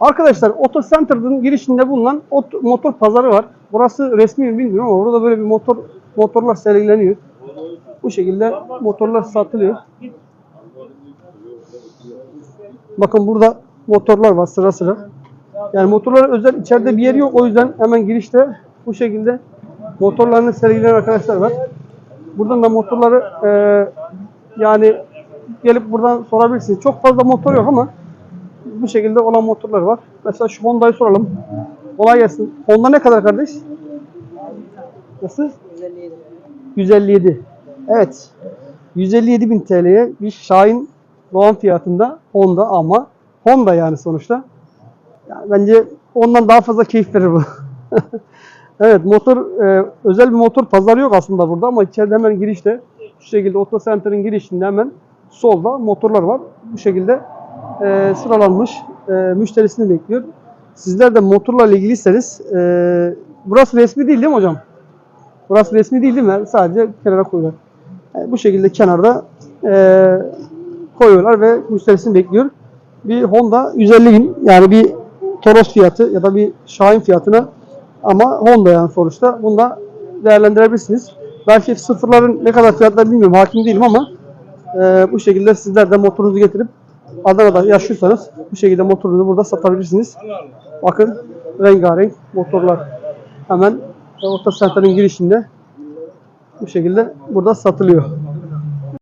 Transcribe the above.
Arkadaşlar Auto Center'ın girişinde bulunan ot- motor pazarı var. Burası resmi mi bilmiyorum ama burada böyle bir motor motorlar sergileniyor. Bu şekilde motorlar satılıyor. Bakın burada motorlar var sıra sıra. Yani motorların özel içeride bir yeri yok. O yüzden hemen girişte bu şekilde motorlarını sergileyen arkadaşlar var. Buradan da motorları e, yani gelip buradan sorabilirsiniz. Çok fazla motor yok ama bu şekilde olan motorlar var. Mesela şu Honda'yı soralım. Kolay gelsin. Honda ne kadar kardeş? Nasıl? 157. Evet. 157 bin TL'ye bir Şahin Doğan fiyatında Honda ama Honda yani sonuçta. Yani bence ondan daha fazla keyif verir bu. evet motor e, özel bir motor pazarı yok aslında burada ama içeride hemen girişte şu şekilde Auto Center'ın girişinde hemen solda motorlar var. Bu şekilde e, sıralanmış e, müşterisini bekliyor. Sizler de motorla ilgiliyseniz e, burası resmi değil değil mi hocam? Burası resmi değil değil mi? Sadece kenara koyuyorlar. Yani bu şekilde kenarda e, koyuyorlar ve müşterisini bekliyor. Bir Honda 150 bin yani bir Toros fiyatı ya da bir Şahin fiyatına ama Honda yani sonuçta bunu da değerlendirebilirsiniz. Belki sıfırların ne kadar fiyatları bilmiyorum hakim değilim ama e, bu şekilde sizler de motorunuzu getirip Adana'da yaşıyorsanız bu şekilde motorunuzu burada satabilirsiniz. Bakın rengarenk motorlar hemen Orta Center'ın girişinde bu şekilde burada satılıyor.